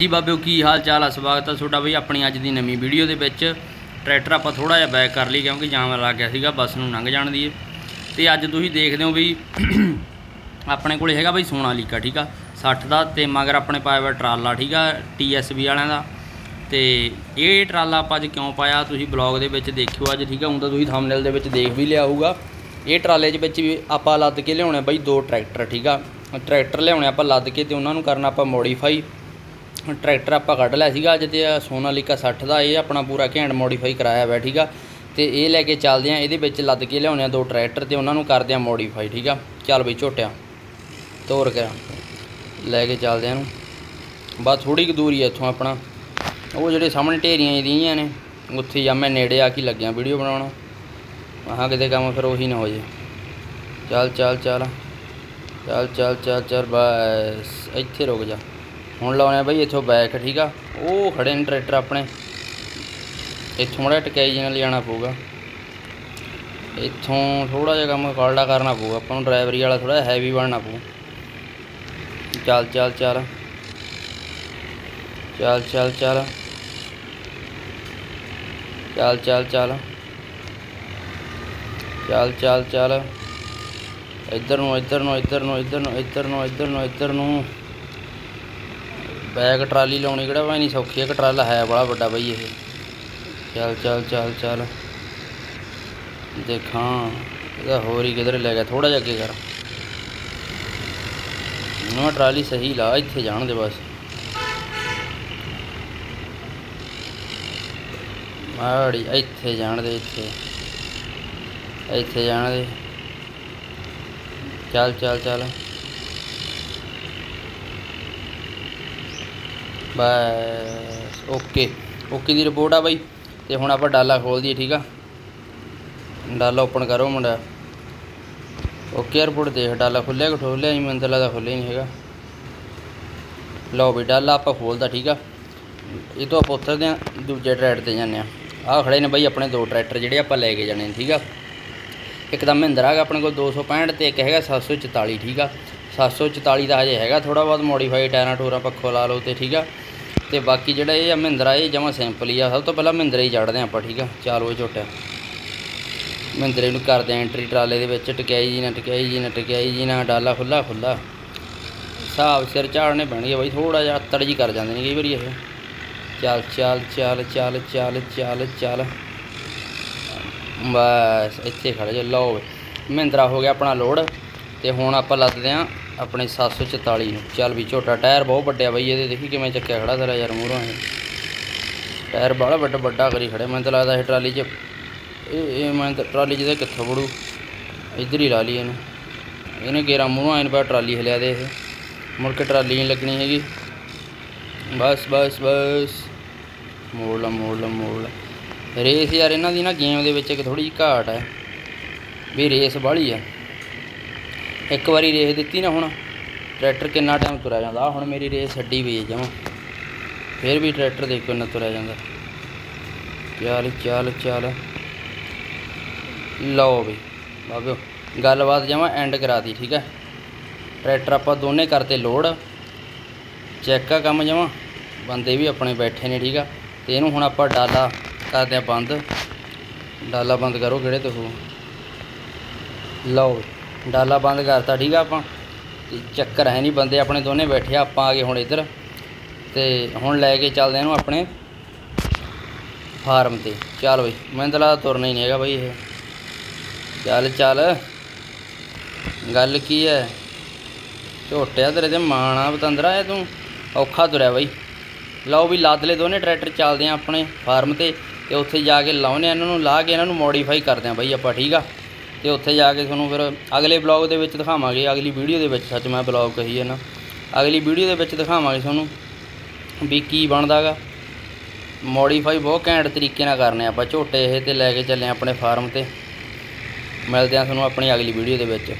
ਜੀ ਬਾਬਿਓ ਕੀ ਹਾਲ ਚਾਲ ਆ? ਸਵਾਗਤ ਆ ਤੁਹਾਡਾ ਬਈ ਆਪਣੀ ਅੱਜ ਦੀ ਨਵੀਂ ਵੀਡੀਓ ਦੇ ਵਿੱਚ। ਟਰੈਕਟਰ ਆਪਾਂ ਥੋੜਾ ਜਿਹਾ ਬੈਕ ਕਰ ਲਈ ਕਿਉਂਕਿ ਜਾਮ ਲੱਗ ਗਿਆ ਸੀਗਾ, ਬੱਸ ਨੂੰ ਲੰਘ ਜਾਣ ਦੀ ਤੇ ਅੱਜ ਤੁਸੀਂ ਦੇਖਦੇ ਹੋ ਬਈ ਆਪਣੇ ਕੋਲੇ ਹੈਗਾ ਬਈ ਸੋਨਾਲੀਕਾ ਠੀਕ ਆ? 60 ਦਾ ਤੇ ਮਗਰ ਆਪਣੇ ਪਾਇਆ ਹੋਇਆ ਟਰਾਲਾ, ਠੀਕ ਆ? TSB ਵਾਲਿਆਂ ਦਾ। ਤੇ ਇਹ ਟਰਾਲਾ ਆਪਾਂ ਅੱਜ ਕਿਉਂ ਪਾਇਆ? ਤੁਸੀਂ ਬਲੌਗ ਦੇ ਵਿੱਚ ਦੇਖਿਓ ਅੱਜ, ਠੀਕ ਆ? ਹੁਣ ਤਾਂ ਤੁਸੀਂ ਥੰਬਨੇਲ ਦੇ ਵਿੱਚ ਦੇਖ ਵੀ ਲਿਆ ਹੋਊਗਾ। ਇਹ ਟਰਾਲੇ ਦੇ ਵਿੱਚ ਵੀ ਆਪਾਂ ਲੱਦ ਕੇ ਲਿਆਉਣੇ ਬਈ ਦੋ ਟਰੈਕਟਰ, ਠੀਕ ਆ? ਟਰੈਕਟਰ ਲਿਆਉਣੇ ਆਪਾਂ ਲੱਦ ਕੇ ਤੇ ਉਹਨਾਂ ਨੂੰ ਕਰਨਾ ਆਪਾਂ ਮੋਡੀਫਾਈ ਹੁਣ ਟਰੈਕਟਰ ਆਪਾਂ ਕੱਢ ਲਿਆ ਸੀਗਾ, ਅੱਜ ਤੇ ਆਹ ਸੋਨਾਲੀਕਾ 60 ਦਾ, ਇਹ ਆਪਣਾ ਪੂਰਾ ਘੈਂਟ ਮੋਡੀਫਾਈ ਕਰਾਇਆ ਹੋਇਆ ਠੀਕ ਆ। ਤੇ ਇਹ ਲੈ ਕੇ ਚੱਲਦੇ ਆ, ਇਹਦੇ ਵਿੱਚ ਲੱਦ ਕੇ ਲਿਆਉਣੇ ਆ ਦੋ ਟਰੈਕਟਰ ਤੇ ਉਹਨਾਂ ਨੂੰ ਕਰਦੇ ਆ ਮੋਡੀਫਾਈ ਠੀਕ ਆ। ਚੱਲ ਬਈ ਝੋਟਿਆ, ਤੋਰ ਕੇ ਲੈ ਕੇ ਚੱਲਦੇ ਆ ਇਹਨੂੰ। ਬਸ ਥੋੜੀ ਕੁ ਦੂਰੀ ਆ ਇੱਥੋਂ ਆਪਣਾ। ਉਹ ਜਿਹੜੇ ਸਾਹਮਣੇ ਢੇਰੀਆਂ ਜਿਹੀਆਂ ਨੇ, ਉੱਥੇ ਜਾਂ ਮੈਂ ਨੇੜੇ ਆ ਕੇ ਲੱਗਿਆ ਵੀਡੀਓ ਬਣਾਉਣਾ। ਮਹਾਂ ਕਿਤੇ ਕੰਮ ਫਿਰ ਉਹੀ ਨਾ ਹੋ ਜੇ। ਚੱਲ ਚੱਲ ਚੱਲ। ਚੱਲ ਚੱਲ ਚੱਲ ਚੱਲ, ਬਸ। ਇੱਥੇ ਰੁਕ ਜਾ। ਹੁਣ ਲਾਉਣੇ ਆ ਬਈ, ਇੱਥੋਂ ਬੈਕ ਠੀਕ ਆ? ਉਹ ਖੜੇ ਨੇ ਟਰੈਕਟਰ ਆਪਣੇ। ਇੱਥੋਂ ਮੜਾ ਟਕਾਈ ਜੀ ਨਾਲ ਲਿਆਣਾ ਪਊਗਾ। ਇੱਥੋਂ ਥੋੜਾ ਜਿਹਾ ਕੰਮ ਕਾਲਡਾ ਕਰਨਾ ਪਊਗਾ। ਆਪਾਂ ਨੂੰ ਡਰਾਈਵਰੀ ਵਾਲਾ ਥੋੜਾ ਹੈਵੀ ਬਣਨਾ ਪਊ। ਚੱਲ ਚੱਲ ਚੱਲ। ਚੱਲ ਚੱਲ ਚੱਲ। ਚੱਲ ਚੱਲ ਚੱਲ। ਚੱਲ ਚੱਲ ਚੱਲ। ਇੱਧਰ ਨੂੰ ਇੱਧਰ ਨੂੰ ਇੱਧਰ ਨੂੰ ਇੱਧਰ ਨੂੰ ਇੱਧਰ ਨੂੰ ਇੱਧਰ ਨੂੰ ਇੱਧਰ ਨੂੰ। ਬੈਗ, ਟਰਾਲੀ ਲਾਉਣੀ ਕਿਹੜਾ ਭਾਈ, ਨਹੀਂ ਸੌਖੀ ਹੈ ਕਿ ਟਰਾਲਾ ਹੈ ਬੜਾ ਵੱਡਾ ਬਈ ਇਹ। ਚੱਲ ਚੱਲ ਚੱਲ ਚੱਲ। ਦੇਖਾਂ, ਇਹਦਾ ਹੋਰ ਹੀ ਕਿਧਰ ਲੈ ਗਿਆ ਥੋੜਾ ਜਿਹਾ ਅੱਗੇ ਕਰ। ਨਾ, ਟਰਾਲੀ ਸਹੀ ਲਾ, ਇੱਥੇ ਜਾਣ ਦੇ ਬਸ। ਮਾੜੀ, ਇੱਥੇ ਜਾਣ ਦੇ, ਇੱਥੇ। ਇੱਥੇ ਜਾਣ ਦੇ। ਚੱਲ ਚੱਲ ਚੱਲ। ਬਸ ਓਕੇ ਓਕੇ ਦੀ ਰਿਪੋਰਟ ਆ ਬਾਈ, ਤੇ ਹੁਣ ਆਪਾਂ ਡਾਲਾ ਖੋਲ ਦਈਏ, ਠੀਕ ਆ? ਡਾਲਾ ਓਪਨ ਕਰੋ ਮੁੰਡਾ। ਓਕੇ ਰਿਪੋਰਟ ਦੇਖ, ਡਾਲਾ ਖੁੱਲਿਆ ਕਿ ਠੋਲਿਆ ਨਹੀਂ ਮੈਨੂੰ ਤਾਂ ਲੱਗਦਾ ਖੁੱਲਿਆ ਨਹੀਂ ਹੈਗਾ। ਲਓ ਵੀ ਡਾਲਾ ਆਪਾਂ ਖੋਲਦਾ ਠੀਕ ਆ? ਇਹ ਤੋਂ ਆਪਾਂ ਉਤਰਦੇ ਆ, ਦੂਜੇ ਟਰੈਕਟਰ ਤੇ ਜਾਂਦੇ ਆ। ਆਹ ਖੜੇ ਨੇ ਬਾਈ ਆਪਣੇ ਦੋ ਟਰੈਕਟਰ ਜਿਹੜੇ ਆਪਾਂ ਲੈ ਕੇ ਜਾਣੇ ਠੀਕ ਆ? ਇੱਕ ਤਾਂ ਮਹਿੰਦਰਾ ਹੈਗਾ ਆਪਣੇ ਕੋਲ 265 ਤੇ ਇੱਕ ਹੈਗਾ 744 ਠੀਕ ਆ? 744 ਦਾ ਹਜੇ ਹੈਗਾ ਥੋੜਾ ਬਹੁਤ ਮੋਡੀਫਾਈ ਟਾਇਰਾਂ ਟੂਰਾਂ ਪੱਖੋਂ ਲਾ ਲਓ ਤੇ ਠੀਕ ਆ। ਤੇ ਬਾਕੀ ਜਿਹੜਾ ਇਹ ਆ, ਮਹਿੰਦਰਾ, ਇਹ ਜਮਾ ਸਿੰਪਲ ਹੀ ਆ। ਸਭ ਤੋਂ ਪਹਿਲਾਂ ਮਹਿੰਦਰਾ ਹੀ ਚੜਦੇ ਆਪਾਂ, ਠੀਕ ਆ। ਚਲੋ ਇਹ ਝੋਟਿਆ ਮਹਿੰਦਰੇ ਨੂੰ ਕਰਦੇ ਆ ਐਂਟਰੀ ਟਰਾਲੇ ਦੇ ਵਿੱਚ ਟਕਿਆਈ ਜੀ ਨਾ ਟਕਿਆਈ ਜੀ ਨਾ ਟਕਿਆਈ ਜੀ ਨਾ, ਡਾਲਾ ਖੁੱਲਾ ਖੁੱਲਾ ਹਿਸਾਬ ਸਿਰ ਝਾੜਨੇ ਪੈਣਗੇ ਬਾਈ ਥੋੜਾ ਜਿਹਾ ਅੱਤੜ ਜੀ ਕਰ ਜਾਂਦੇ ਨੇ ਕਈ ਵਾਰੀ ਇਹ। ਚੱਲ ਚੱਲ ਚੱਲ ਚੱਲ ਚੱਲ ਚੱਲ ਚੱਲ। ਬਸ, ਇੱਥੇ ਖੜ ਜਾ ਲਓ ਮਹਿੰਦਰਾ ਹੋ ਗਿਆ ਆਪਣਾ ਲੋਡ ਤੇ ਹੁਣ ਆਪਾਂ ਲੱਦਦੇ ਆ ਆਪਣੇ 744 ਨੂੰ। ਚੱਲ ਵੀ ਝੋਟਾ, ਟਾਇਰ ਬਹੁਤ ਵੱਡਿਆ ਬਈ, ਇਹਦੇ ਦੇਖੀ ਕਿਵੇਂ ਚੱਕਿਆ ਖੜਾ ਤੇਰਾ ਯਾਰ ਮੂਹਰੋਂ ਇਹ। ਟਾਇਰ ਬੜਾ ਵੱਡਾ ਵੱਡਾ ਕਰੀ ਖੜੇ ਮੈਨੂੰ ਤਾਂ ਲੱਗਦਾ ਇਹ ਟਰਾਲੀ 'ਚ, ਇਹ ਇਹ ਮੈਂ ਟਰਾਲੀ 'ਚ ਤਾਂ ਕਿੱਥੋਂ ਵੜੂ ਇੱਧਰ ਹੀ ਲਾ ਲਈ ਇਹਨੂੰ। ਇਹਨੇ ਗੇਰਾ ਮੂਹਰੋਂ ਆਇਨ ਪਾ ਟਰਾਲੀ ਹਲਿਆ ਦੇ ਇਹ। ਮੁੜ ਕੇ ਟਰਾਲੀ ਨਹੀਂ ਲੱਗਣੀ ਹੈਗੀ। ਬਸ ਬਸ ਬਸ। ਮੋੜ ਲਾ ਮੋੜ ਲਾ ਮੋੜ ਲਾ। ਰੇਸ ਯਾਰ, ਇਹਨਾਂ ਦੀ ਨਾ ਗੇਮ ਦੇ ਵਿੱਚ ਇੱਕ ਥੋੜੀ ਜਿਹੀ ਘਾਟ ਹੈ। ਵੀ ਰੇਸ ਬਾਹਲੀ ਆ ਇੱਕ ਵਾਰੀ ਰੇਸ ਦਿੱਤੀ ਨਾ ਹੁਣ, ਟਰੈਕਟਰ ਕਿੰਨਾ ਟਾਈਮ ਤੁਰਿਆ ਜਾਂਦਾ? ਹੁਣ ਮੇਰੀ ਰੇਸ ਛੱਡੀ ਪਈ ਹੈ ਜਮਾਂ। ਫਿਰ ਵੀ ਟਰੈਕਟਰ ਦੇਖੋ ਇੰਨਾ ਤੁਰਿਆ ਜਾਂਦਾ। ਚੱਲ ਚੱਲ ਚੱਲ। ਲਓ ਵੀ ਬਾਬਿਓ ਗੱਲਬਾਤ ਜਮਾਂ ਐਂਡ ਕਰਾਤੀ, ਠੀਕ ਹੈ ਟਰੈਕਟਰ ਆਪਾਂ ਦੋਨੇ ਕਰਤੇ ਲੋਡ ਚੈੱਕ ਆ ਕੰਮ ਜਮਾਂ। ਬੰਦੇ ਵੀ ਆਪਣੇ ਬੈਠੇ ਨੇ, ਠੀਕ ਆ? ਤੇ ਇਹਨੂੰ ਹੁਣ ਆਪਾਂ ਡਾਲਾ ਕਰਦੇ ਆ ਬੰਦ। ਡਾਲਾ ਬੰਦ ਕਰੋ, ਕਿਹੜੇ ਤੋਂ ਹੋ? ਲਓ ਡਾਲਾ ਬੰਦ ਕਰਤਾ, ਠੀਕ ਆ ਆਪਾਂ? ਤੇ ਚੱਕਰ ਹੈ ਨਹੀਂ ਬੰਦੇ ਆਪਣੇ ਦੋਨੇ ਬੈਠੇ ਆ, ਆਪਾਂ ਆ ਗਏ ਹੁਣ ਇੱਧਰ। ਤੇ ਹੁਣ ਲੈ ਕੇ ਚੱਲਦੇ ਆ ਇਹਨੂੰ ਆਪਣੇ ਫਾਰਮ ਤੇ। ਚੱਲ ਬਈ, ਮੈਨੂੰ ਤਾਂ ਲੱਗਦਾ ਤੁਰਨਾ ਹੀ ਨਹੀਂ ਹੈਗਾ ਬਈ ਇਹ। ਚੱਲ ਚੱਲ। ਗੱਲ ਕੀ ਹੈ ਝੋਟਿਆ ਤੇਰੇ ਤੇ, ਮਾਣਾ ਪਤੰਦਰਾ ਹੈ ਤੂੰ। ਔਖਾ ਤੁਰਿਆ ਬਈ। ਲਓ ਵੀ ਲਾਦਲੇ ਦੋਨੇ ਟਰੈਕਟਰ, ਚੱਲਦੇ ਆ ਆਪਣੇ ਫਾਰਮ ਤੇ। ਤੇ ਉੱਥੇ ਜਾ ਕੇ ਲਾਉਨੇ ਆ ਇਹਨਾਂ ਨੂੰ, ਲਾ ਕੇ ਇਹਨਾਂ ਨੂੰ ਮੋਡੀਫਾਈ ਕਰਦੇ ਆ ਬਈ ਆਪਾਂ, ਠੀਕ ਆ? ਤੇ ਉੱਥੇ ਜਾ ਕੇ ਤੁਹਾਨੂੰ ਫਿਰ ਅਗਲੇ ਬਲੌਗ ਦੇ ਵਿੱਚ ਦਿਖਾਵਾਂਗੇ, ਅਗਲੀ ਵੀਡੀਓ ਦੇ ਵਿੱਚ, ਸੱਚ ਮੈਂ ਬਲੌਗ ਕਹੀ ਹੈ ਨਾ ਅਗਲੀ ਵੀਡੀਓ ਦੇ ਵਿੱਚ ਦਿਖਾਵਾਂਗੇ ਤੁਹਾਨੂੰ ਵੀ ਕੀ ਬਣਦਾਗਾ ਮੋਡੀਫਾਈ ਬਹੁਤ ਘੈਂਟ ਤਰੀਕੇ ਨਾਲ ਕਰਨੇ ਆਪਾਂ, ਝੋਟੇ ਇਹ ਤੇ ਲੈ ਕੇ ਚੱਲੇ ਆ ਆਪਣੇ ਫਾਰਮ ਤੇ। ਮਿਲਦੇ ਆ ਤੁਹਾਨੂੰ ਆਪਣੀ ਅਗਲੀ ਵੀਡੀਓ ਦੇ ਵਿੱਚ।